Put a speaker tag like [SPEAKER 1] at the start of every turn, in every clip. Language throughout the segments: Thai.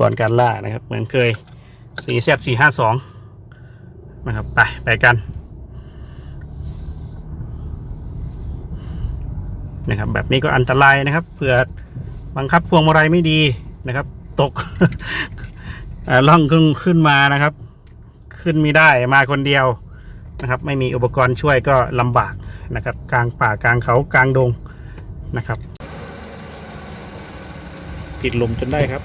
[SPEAKER 1] กรณ์การล่านะครับ เหมือนเคยสีแซสี่ห้าสองนะครับ ไป ไปกัน นะครับ แบบนี้ก็อันตรายนะครับเผื่อบังคับพวงมาลัยไม่ดีนะครับ ตกล่องขึ้นขึ้นมานะครับ ขึ้นไม่ได้มาคนเดียวนะครับ ไม่มีอุปกรณ์ช่วยก็ลำบากนะครับ กลางป่ากลางเขากลางดงนะครับ ติดลมจนได้ครับ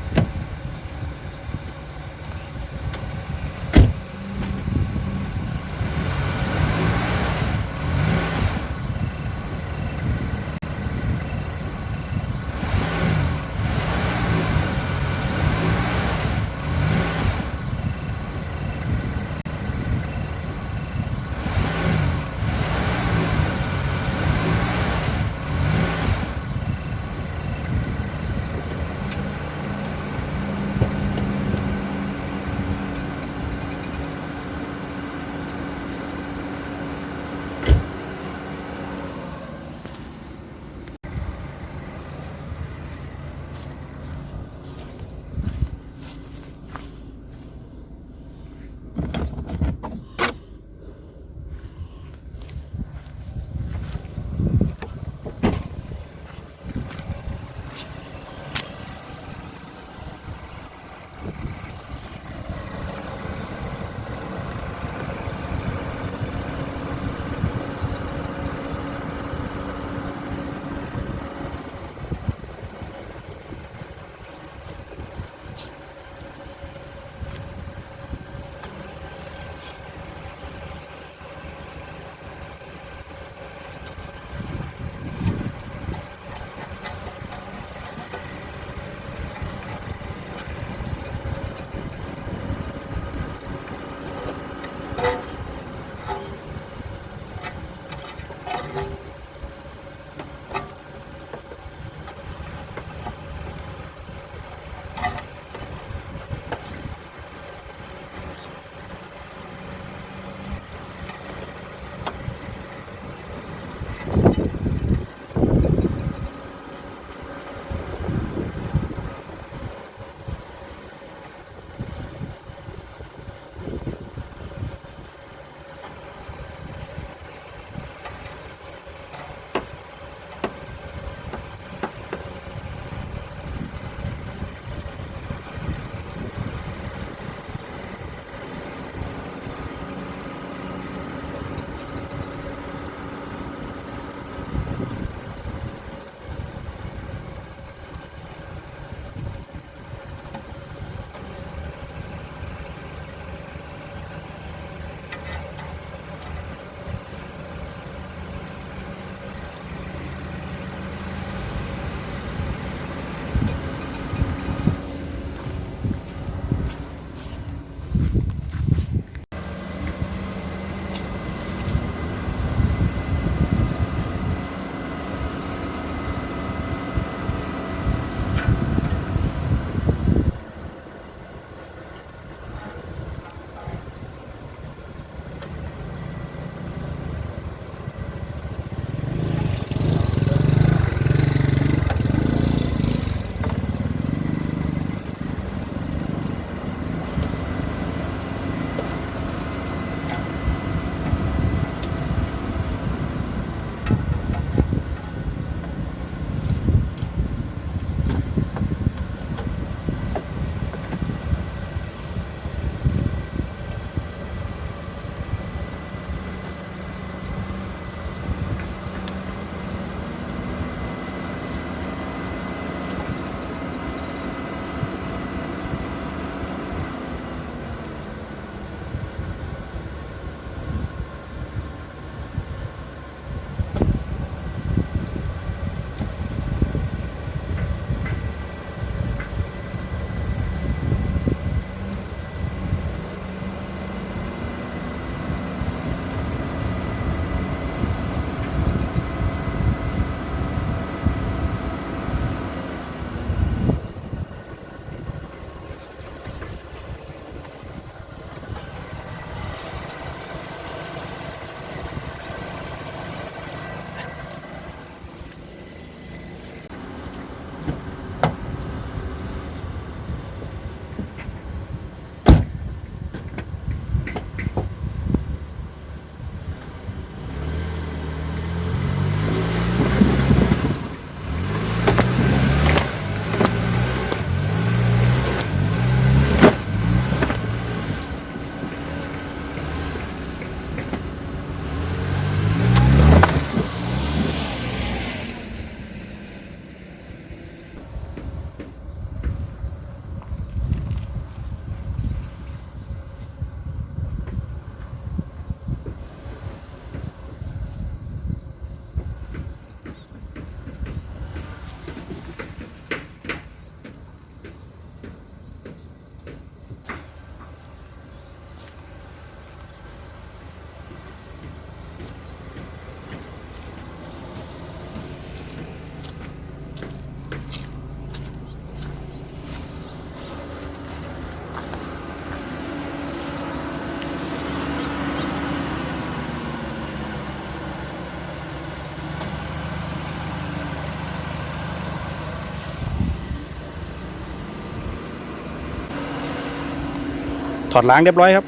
[SPEAKER 1] อดล้างเรียบร้อยครับ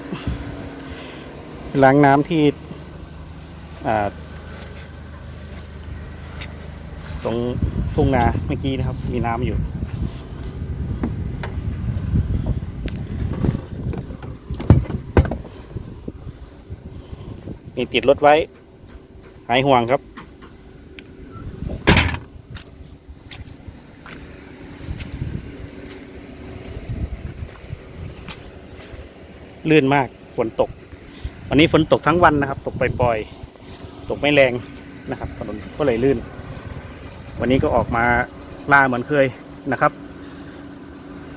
[SPEAKER 1] ล้างน้ำที่ตรงทุ่งนาเมื่อกี้นะครับ มีน้ำอยู่นี่ติดรถไว้ หายห่วงครับ ลื่นมากฝนตก วันนี้ฝนตกทั้งวันนะครับ ตกปล่อยๆตกไม่แรงนะครับถนนก็เลยลื่น วันนี้ก็ออกมาล่าเหมือนเคยนะครับ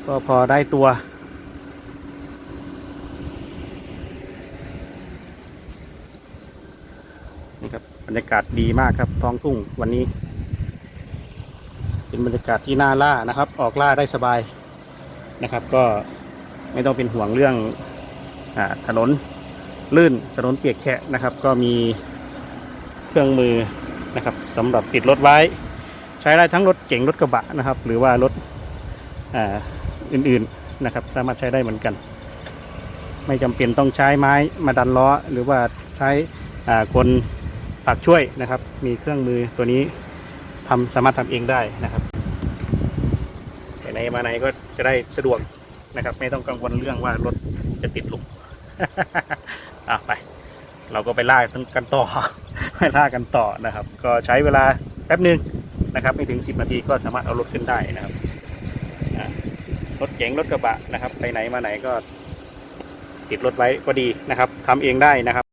[SPEAKER 1] ก็พอได้ตัว นี่ครับบรรยากาศดีมากครับท้องทุ่งวันนี้ เป็นบรรยากาศที่น่าล่านะครับ ออกล่าได้สบายนะครับ ก็ไม่ต้องเป็นห่วงเรื่อง ถนนลื่นถนนเปียกแฉะนะครับ ก็มีเครื่องมือนะครับสำหรับติดรถไว้ ใช้ได้ทั้งรถเก๋งรถกระบะนะครับ หรือว่ารถอ,อื่นๆนะครับ สามารถใช้ได้เหมือนกัน ไม่จำเป็นต้องใช้ไม้มาดันล้อ หรือว่าใช้คนปักช่วยนะครับ มีเครื่องมือตัวนี้ทำสามารถทำเองได้นะครับไปไหนมาไหนก็จะได้สะดวกนะครับ ไม่ต้องกังวลเรื่องว่ารถจะติดหลุม อะไป เราก็ไปล่ากันต่อไปล่ากันต่อนะครับ ก็ใช้เวลาแป๊บหนึ่งนะครับ ไม่ถึง 10 นาทีก็สามารถเอารถขึ้นได้นะครับรถเก๋งรถกระบะนะครับ ไปไหนมาไหนก็ติดรถไว้ก็ดีนะครับทำเองได้นะครับ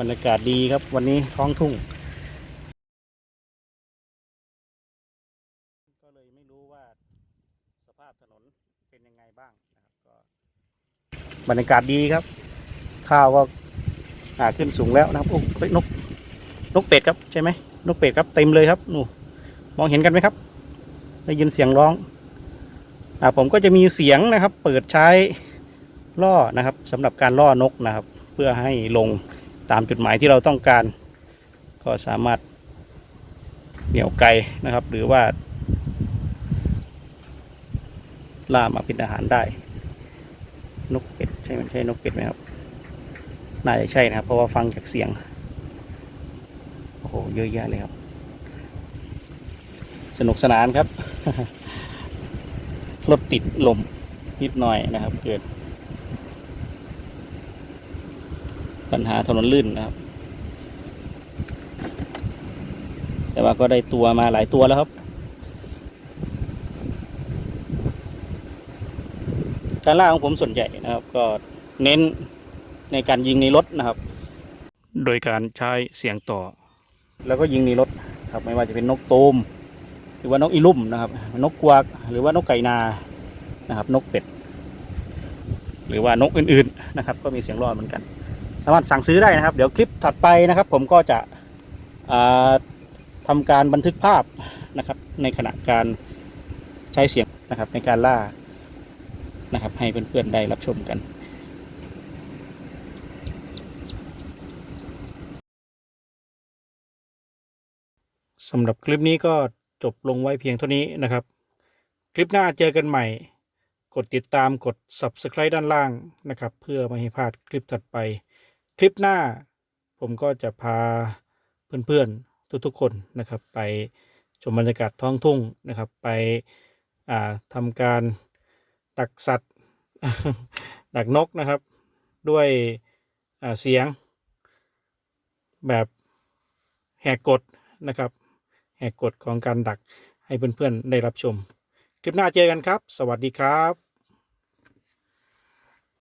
[SPEAKER 1] บรรยากาศดีครับวันนี้ท้องทุ่ง ก็เลยไม่รู้ว่าสภาพถนนเป็นยังไงบ้างนะครับก็ บรรยากาศดีครับ ข้าวก็ขึ้นสูงแล้วนะครับโอ้ยนกนกเป็ดครับใช่ไหมนกเป็ดครับเต็มเลยครับนู่มองเห็นกันไหมครับ ได้ยินเสียงร้องอ่าผมก็จะมีเสียงนะครับ เปิดใช้ล่อนะครับสำหรับการล่อนกนะครับ เพื่อให้ลงตามจุดหมายที่เราต้องการ ก็สามารถเหนี่ยวไกลนะครับ หรือว่า ล่ามาเป็นอาหารได้ นกเป็ด ใช่ไหมใช่นกเป็ดไหมครับ น่าจะใช่นะครับ เพราะว่าฟังจากเสียง โอ้โห เยอะแยะเลยครับ สนุกสนานครับ รถติดลมนิดหน่อยนะครับ เกิด ปัญหาถนนลื่นนะครับ แต่ว่าก็ได้ตัวมาหลายตัวแล้วครับ การล่าของผมส่วนใหญ่นะครับ ก็เน้นในการยิงในรถนะครับ โดยการใช้เสียงต่อ แล้วก็ยิงในรถครับไม่ว่าจะเป็นนกตูมหรือว่านกอีลุ่มนะครับ นกกวักหรือว่านกไก่นานะครับ นกเป็ด หรือว่านกอื่นๆนะครับ ก็มีเสียงร้อนเหมือนกัน สามารถสั่งซื้อได้นะครับ เดี๋ยวคลิปถัดไปนะครับ ผมก็จะอ่าทำการบันทึกภาพนะครับ ในขณะการใช้เสียงนะครับในการล่า นะครับ ให้เพื่อนๆได้รับชมกันสำหรับคลิปนี้ก็จบลงไว้เพียงเท่านี้นะครับ คลิปหน้าเจอกันใหม่ กดติดตามกด subscribe ด้านล่างนะครับ เพื่อไม่ให้พลาดคลิปถัดไป คลิปหน้าผมก็จะพาเพื่อนๆทุกๆคนนะครับ ไปชมบรรยากาศท้องทุ่งนะครับ ไปทำการ ดักสัตว์ ดักนกนะครับ ด้วยเสียง แบบแหกกฎนะครับ แหกกฎของการดักให้เพื่อนๆได้รับชม คลิปหน้าเจอกันครับ สวัสดีครับ